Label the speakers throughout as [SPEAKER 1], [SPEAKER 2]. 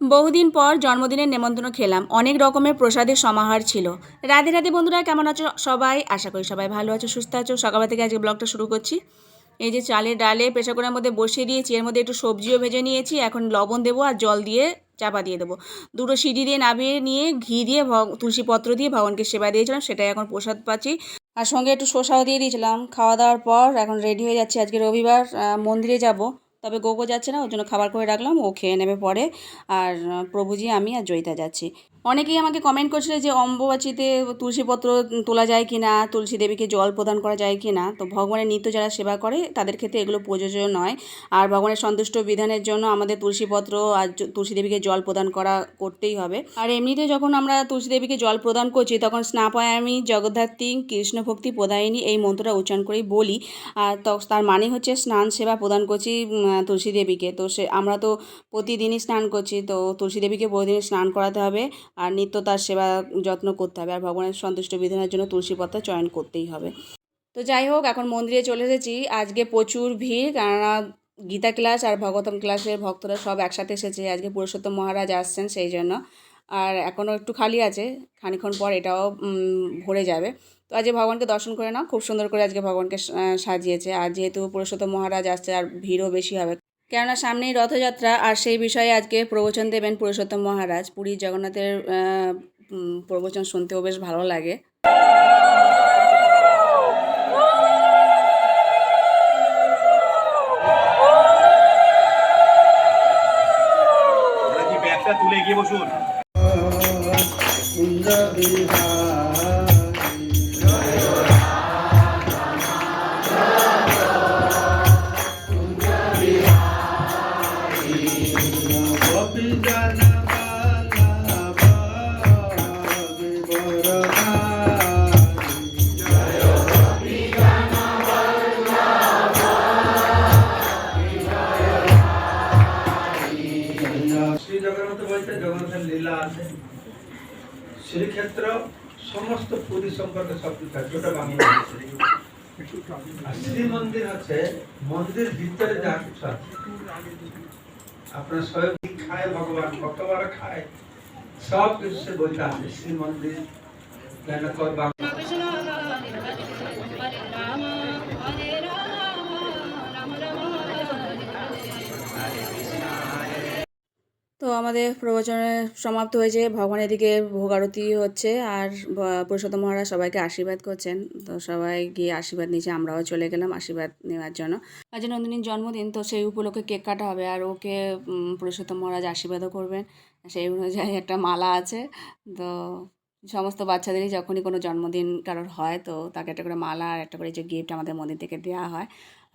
[SPEAKER 1] বহুদিন পর জন্মদিনের নেমন্তন্ন খেলাম। অনেক রকমের প্রসাদের সমাহার ছিল। রাধে রাধে বন্ধুরা, কেমন আছো সবাই? আশা করি সবাই ভালো আছো, সুস্থ আছো। সকালবেলা থেকে আজকে ব্লগটা শুরু করছি। এই যে চালের ডালে প্রেশার কুকারের মধ্যে বসিয়ে দিয়েছি। এর মধ্যে একটু সবজিও ভেজে নিয়েছি। এখন লবণ দেবো আর জল দিয়ে চাপা দিয়ে দেবো। দুটো সিঁড়ি দিয়ে নামিয়ে নিয়ে ঘি দিয়ে তুলসী পত্র দিয়ে ভগবানকে সেবা দিয়েছিলাম। সেটাই এখন প্রসাদ পাচ্ছি। আর সঙ্গে একটু শসাও দিয়ে দিয়েছিলাম। খাওয়া দাওয়ার পর এখন রেডি হয়ে যাচ্ছি। আজকে রবিবার মন্দিরে যাব। তবে গোগো যাচ্ছে না, ওর জন্য খাবার করে রাখলাম, ও খেয়ে নেবে পরে। আর প্রভুজি, আমি আর জয়িতা যাচ্ছি। অনেকেই আমাকে কমেন্ট করছিল যে অম্বুবাচিতে তুলসীপত্র তোলা যায় কি না তুলসী দেবীকে জল প্রদান করা যায় কি না তো ভগবানের নিত্য যারা সেবা করে, তাদের ক্ষেত্রে এগুলো প্রযোজ্য নয়। আর ভগবানের সন্তুষ্ট বিধানের জন্য আমাদের তুলসীপত্র আর তুলসী দেবীকে জল প্রদান করা করতেই হবে। আর এমনিতে যখন আমরা তুলসী দেবীকে জল প্রদান করছি, তখন স্নাপায়ামি, জগদ্ধাত্রী কৃষ্ণ ভক্তি প্রদায়িনী এই মন্ত্রটা উচ্চারণ করেই বলি। আর তার মানে হচ্ছে স্নান সেবা প্রদান করছি তুলসী দেবীকে। তো সে, আমরা তো প্রতিদিনই স্নান করছি, তো তুলসী দেবীকে প্রতিদিন স্নান করাতে হবে। আর নিত্য তার সেবা যত্ন করতে হবে আর ভগবানের সন্তুষ্ট বিধানের জন্য তুলসী পত্র চয়ন করতেই হবে। তো যাই হোক, এখন মন্দিরে চলে এসেছি। আজকে প্রচুর ভিড়, কেননা গীতা ক্লাস আর ভগবতম ক্লাসের ভক্তরা সব একসাথে এসেছে। আজকে পুরুষোত্তম মহারাজ আসছেন সেই জন্য। আর এখনও একটু খালি আছে, খানিক্ষণ পর এটাও ভরে যাবে। তো আজকে ভগবানকে দর্শন করে নাও। খুব সুন্দর করে আজকে ভগবানকে সাজিয়েছে। আর যেহেতু পুরুষোত্তম মহারাজ আসছে, আর ভিড়ও বেশি হবে। কেননা সামনেই রথযাত্রা আর সেই বিষয়ে আজকে প্রবচন দেবেন পুরুষোত্তম মহারাজ পুরী জগন্নাথের প্রবচন শুনতেও বেশ ভালো লাগে
[SPEAKER 2] তুলে এগিয়ে বসুন
[SPEAKER 3] শ্রীক্ষেত্র সমস্ত পুরী সম্পর্কে সব কিছু আছে ওটা বাংলা শ্রী মন্দির হচ্ছে মন্দির ভিতরে যা কিছু আছে। আপনার স্বয়ং খায় ভগবান? কতবার খায়। সব কিছু সে বলতে আছে শ্রী মন্দির কেন
[SPEAKER 1] আমাদের প্রবচনে সমাপ্ত হয়েছে ভগবানের দিকে ভোগ আরতি হচ্ছে আর পুরুষোত্তম মহারাজ সবাইকে আশীর্বাদ করছেন। তো সবাই গিয়ে আশীর্বাদ নিয়েছে, আমরাও চলে গেলাম আশীর্বাদ নেওয়ার জন্য। আজ নন্দিনীর জন্মদিন, তো সেই উপলক্ষে কেক কাটা হবে আর ওকে পুরুষোত্তম মহারাজ আশীর্বাদও করবেন। সেই অনুযায়ী একটা মালা আছে। তো সমস্ত বাচ্চাদেরই যখনই কোনো জন্মদিন কারোর হয়, তো তাকে একটা করে মালা আর একটা করে যে গিফট আমাদের মন্দির থেকে দেওয়া হয়।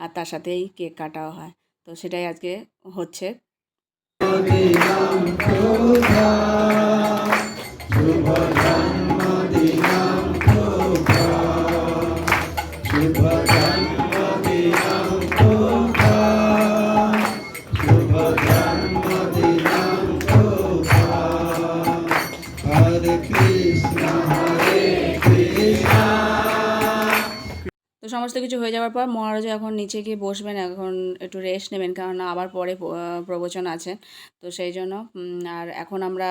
[SPEAKER 1] আর তার সাথেই কেক কাটাও হয়। তো সেটাই আজকে হচ্ছে।
[SPEAKER 3] হরে
[SPEAKER 1] সমস্ত কিছু হয়ে যাওয়ার পর মহারাজা এখন নিচে গিয়ে বসবেন, এখন একটু রেস্ট নেবেন কারণ আবার পরে প্রবচন আছে। তো সেই জন্য আর এখন আমরা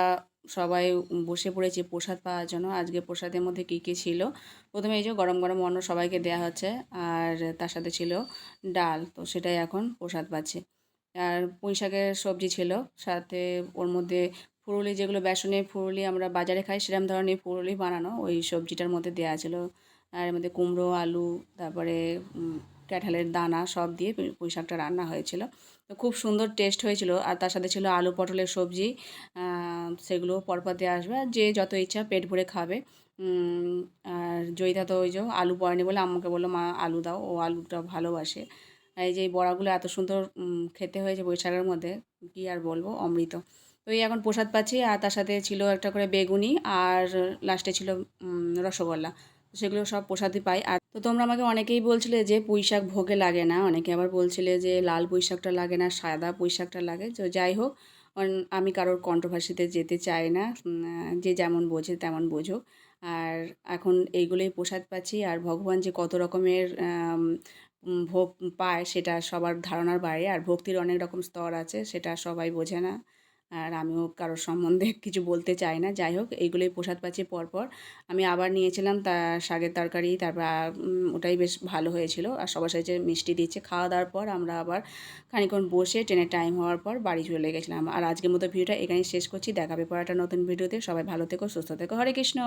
[SPEAKER 1] সবাই বসে পড়েছি প্রসাদ পাওয়ার জন্য। আজকে প্রসাদের মধ্যে কী কী ছিল? প্রথমে এই যে গরম গরম অন্ন সবাইকে দেওয়া হচ্ছে, আর তার সাথে ছিল ডাল, তো সেটাই এখন প্রসাদ পাচ্ছি। আর পুঁই শাকের সবজি ছিল, সাথে ওর মধ্যে ফুরুলি যেগুলো বেসনে ফুরুলি আমরা বাজারে খাই সেরকম ধরনের ফুরুলি বানানো, ওই সবজিটার মধ্যে দেওয়া ছিল। আর এর মধ্যে কুমড়ো আলু তারপরে উম, কাঁঠালের দানা সব দিয়ে পুঁই শাকটা রান্না হয়েছিল। তো খুব সুন্দর টেস্ট হয়েছিল। আর তার সাথে ছিল আলু পটলের সবজি। সেগুলো পরপর দিয়ে আসবে। আর যে যত ইচ্ছা পেট ভরে খাবে। আর জয়িতা তো ওই যে আলু পড়েনি বলে আমাকে বলল মা আলু দাও। ও আলুটা ভালোবাসে। এই যে বড়াগুলো এত সুন্দর খেতে হয়েছে বৈশাখের মধ্যে কি আর বলব অমৃত। তো এই এখন প্রসাদ পাচ্ছি। আর তার সাথে ছিল একটা করে বেগুনি। আর লাস্টে ছিল রসগোল্লা। সেগুলো সব প্রসাদই পাই। আর তো তোমরা আমাকে অনেকেই বলছিলে যে পুঁই শাক ভোগে লাগে না, অনেকে আবার বলছিলে যে লাল পুঁই শাকটা লাগে না, সাদা পুঁই শাকটা লাগে। তো যাই হোক আমি কারোর কন্ট্রোভার্সিতে যেতে চাই না যে যেমন বোঝে তেমন বোঝুক। আর এখন এইগুলোই প্রসাদ পাচ্ছি, আর ভগবান যে কত রকমের ভোগ পায় সেটা সবার ধারণার বাইরে। আর ভক্তির অনেক রকম স্তর আছে, সেটা সবাই বোঝে না। আর আমিও কারোর সম্বন্ধে কিছু বলতে চাই না। যাই হোক, এইগুলোই প্রসাদ পাচ্ছি পরপর। আমি আবার নিয়েছিলাম তা শাকের তরকারি, তারপর ওটাই বেশ ভালো হয়েছিল। আর সবার সাথে মিষ্টি দিচ্ছে খাওয়া দাওয়ার পর আমরা আবার খানিক্ষণ বসে ট্রেনের টাইম হওয়ার পর বাড়ি চলে গেছিলাম। আর আজকের মতো ভিডিওটা এখানেই শেষ করছি। দেখাবে একটা নতুন ভিডিওতে। সবাই ভালো থেকো, সুস্থ থেকো। হরে কৃষ্ণ!